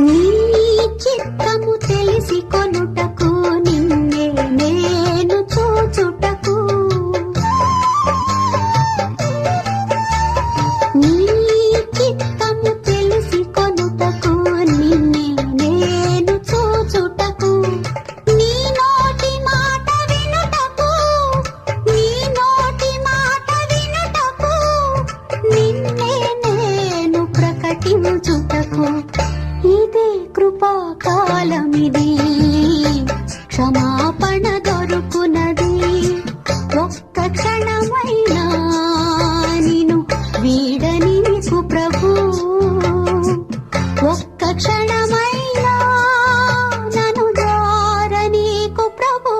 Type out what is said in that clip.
నీ చిత్తము తెలిసి కొనుటకు నిన్నే నేను చూచుటకు. నీ చిత్తము తెలిసి కొనుటకు నిన్నే నేను చూచుటకు. నీ నోటి మాట వినుటకు నీ నోటి మాట వినుటకు నిన్నే నేను ప్రకటించుటకు. కృపాకాలమిది క్షమాపణ దొరుకునది. ఒక్క క్షణమైనా నిను వీడని నీకు ప్రభు. ఒక్క క్షణమైనా నను దార ప్రభు.